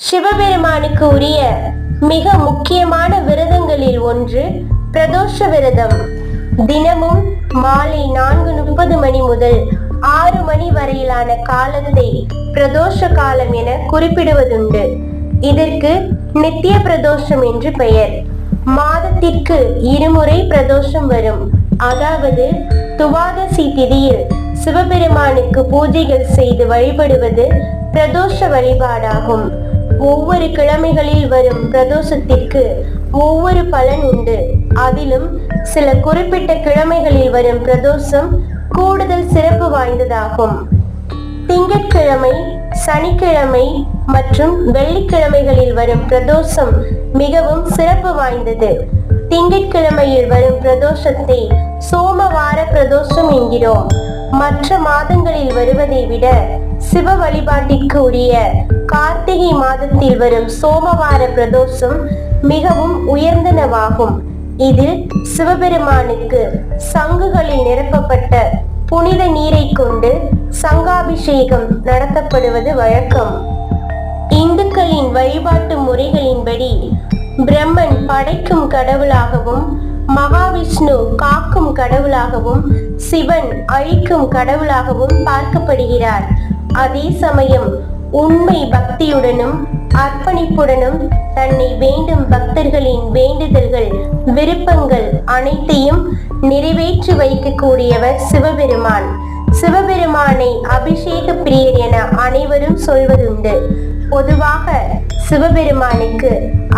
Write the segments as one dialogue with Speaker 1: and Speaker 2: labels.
Speaker 1: சிவபெருமானுக்கு உரிய மிக முக்கியமான விரதங்களில் ஒன்று பிரதோஷ விரதம். தினமும் மாலை நான்கு முப்பது மணி முதல் ஆறு மணி வரையிலான காலத்தை பிரதோஷ காலம் என குறிப்பிடுவதுண்டு. இதற்கு நித்திய பிரதோஷம் என்று பெயர். மாதத்திற்கு இருமுறை பிரதோஷம் வரும். அதாவது துவாதசி திதியில் சிவபெருமானுக்கு பூஜைகள் செய்து வழிபடுவது பிரதோஷ வழிபாடாகும். ஒவ்வொரு கிழமைகளில் வரும் பிரதோஷத்திற்கு ஒவ்வொரு பலன் உண்டு. அதிலும் சில குறிப்பிட்ட கிழமைகளில் வரும் பிரதோஷம் கூடுதல் சிறப்பு வாய்ந்ததாகும். திங்கட்கிழமை சனிக்கிழமை மற்றும் வெள்ளிக்கிழமைகளில் வரும் பிரதோஷம் மிகவும் சிறப்பு வாய்ந்தது. திங்கட்கிழமையில் வரும் பிரதோஷத்தை சோமவார பிரதோஷம் என்கிறோம். மற்ற மாதங்களில் வருவதை விட சிவ வழிபாட்டிற்கு உரிய கார்த்திகை மாதத்தில் வரும் சோமவார பிரதோஷம் மிகவும் உயர்ந்தனவாகும். இதில் சிவபெருமானுக்கு சங்குகளில் நிரப்பப்பட்ட புனித நீரை கொண்டு சங்காபிஷேகம் நடத்தப்படுவது வழக்கம். இந்துக்களின் வழிபாட்டு முறைகளின்படி பிரம்மன் படைக்கும் கடவுளாகவும் மகாவிஷ்ணு காக்கும் கடவுளாகவும் சிவன் அழிக்கும் கடவுளாகவும் பார்க்கப்படுகிறார். அதே சமயம் உண்மை பக்தியுடனும் அர்ப்பணிப்புடனும் தன்னை வேண்டும் பக்தர்களின் வேண்டுதல்கள் விருப்பங்கள் அனைத்தையும் நிறைவேற்றி வைக்கக்கூடியவர் சிவபெருமான். சிவபெருமானை அபிஷேக பிரியர் என அனைவரும் சொல்வதுண்டு. பொதுவாக சிவபெருமானுக்கு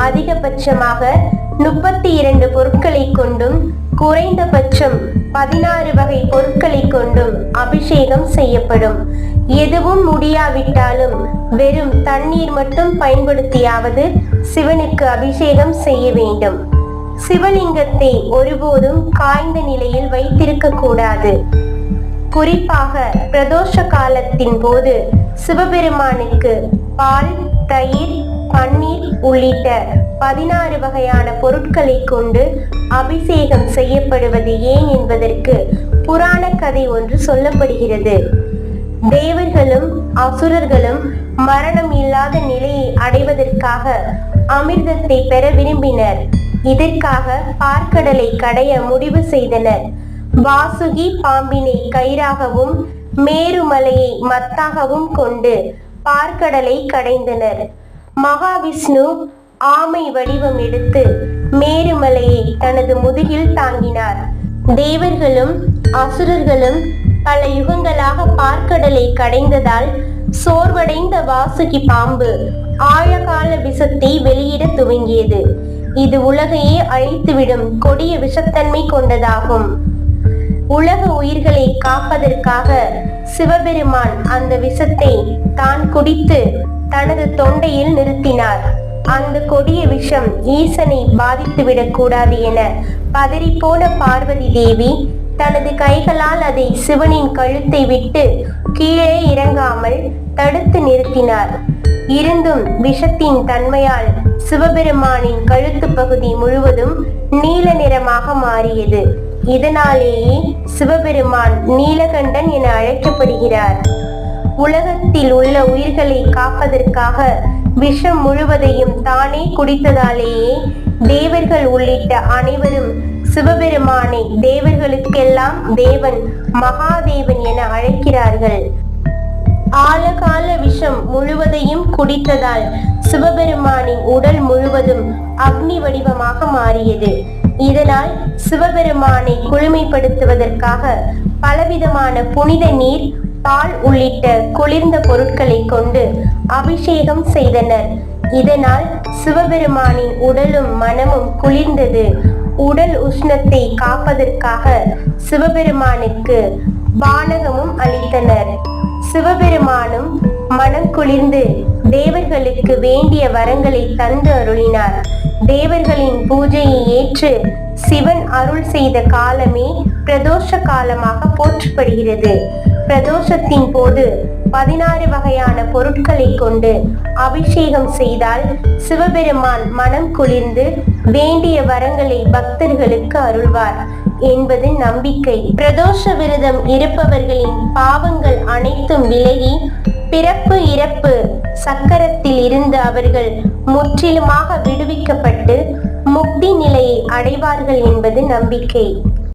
Speaker 1: அதிகபட்சமாக முப்பத்தி இரண்டு பொருட்களை கொண்டும் குறைந்தபட்சம் பதினாறு வகை பொருட்களை கொண்டும் அபிஷேகம் செய்யப்படும். எதுவும் முடியாவிட்டாலும் வெறும் தண்ணீர் மட்டும் பயன்படுத்தியாவது சிவனுக்கு அபிஷேகம் செய்ய வேண்டும். சிவலிங்கத்தை ஒருபோதும் காய்ந்த நிலையில் வைத்திருக்க கூடாது. குறிப்பாக பிரதோஷ காலத்தின் போது சிவபெருமானுக்கு பால் தயிர் பன்னீர் உள்ளிட்ட பதினாறு வகையான பொருட்களை கொண்டு அபிஷேகம் செய்யப்படுவது ஏன் என்பதற்கு புராண கதை ஒன்று சொல்லப்படுகிறது. தேவர்களும் அசுரர்களும் மரணம் இல்லாத நிலையை அடைவதற்காக அமிர்தத்தை பெற விரும்பினர். இதற்காக பார்க்கடலை கடைய முடிவு செய்தனர். வாசுகி பாம்பினை கயிறாகவும் மேருமலையை மத்தாகவும் கொண்டு பார்க்கடலை கடைந்தனர். மகாவிஷ்ணு ஆமை வடிவம் எடுத்து மேருமலையை தனது முதுகில் தாங்கினார். தேவர்களும் அசுரர்களும் பல யுகங்களாக பார்க்கடலை கடைந்ததால் சோர்வடைந்த வாசுகி பாம்பு ஆழகால விஷத்தை வெளியிட துவங்கியது. இது உலகையே அழித்துவிடும் கொடிய விஷத்தன்மை கொண்டதாகும். உலக உயிர்களை காப்பதற்காக சிவபெருமான் அந்த விஷத்தை தான் குடித்து தனது தொண்டையில் நிறுத்தினார். அந்த கொடிய விஷம் ஈசனை பாதித்துவிடக் கூடாது என பதறிப்போன பார்வதி தேவி தனது கைகளால் அதை சிவனின் கழுத்தை விட்டு கீழே இறங்காமல் தடுத்து நிறுத்தினார். இருந்தும் விஷத்தின் தன்மையால் சிவபெருமானின் கழுத்து பகுதி முழுவதும் நீல நிறமாக மாறியது. இதனாலேயே சிவபெருமான் நீலகண்டன் என அழைக்கப்படுகிறார். உலகத்தில் உள்ள உயிர்களை காப்பதற்காக விஷம் முழுவதையும் தானே குடித்ததாலேயே தேவர்கள் உள்ளிட்ட அனைவரும் சிவபெருமானை தேவர்களுக்கெல்லாம் தேவன் மகாதேவன் என அழைக்கிறார்கள். ஆழகால விஷம் முழுவதையும் குடித்ததால் சிவபெருமானின் உடல் முழுவதும் அக்னி வடிவமாக மாறியது. இதனால் சிவபெருமானை குளுமைப்படுத்துவதற்காக பலவிதமான புனித நீர் பால் உள்ளிட்ட குளிர்ந்த பொருட்களை கொண்டு அபிஷேகம் செய்தனர். இதனால் சிவபெருமானின் உடலும் மனமும் குளிர்ந்தது. உடல் உஷ்ணத்தை காப்பதற்காக சிவபெருமானுக்கு வானகமும் அளித்தனர். சிவபெருமானும் மனம் குளிர்ந்து தேவர்களுக்கு வேண்டிய வரங்களை தந்து அருளினார். தேவர்களின் பூஜையை ஏற்று சிவன் அருள் செய்த காலமே பிரதோஷ காலமாக போற்றப்படுகிறது. பிரதோஷத்தின் போது பதினாறு வகையான பொருட்களை கொண்டு அபிஷேகம் செய்தால் சிவபெருமான் மனம் குளிர்ந்து வேண்டிய வரங்களை பக்தர்களுக்கு அருள்வார் என்பது நம்பிக்கை. பிரதோஷ விரதம் இருப்பவர்களின் பாவங்கள் அனைத்தும் விலகி பிறப்பு இறப்பு சக்கரத்தில் இருந்து அவர்கள் முற்றிலுமாக விடுவிக்கப்பட்டு முக்தி நிலையை அடைவார்கள் என்பது நம்பிக்கை.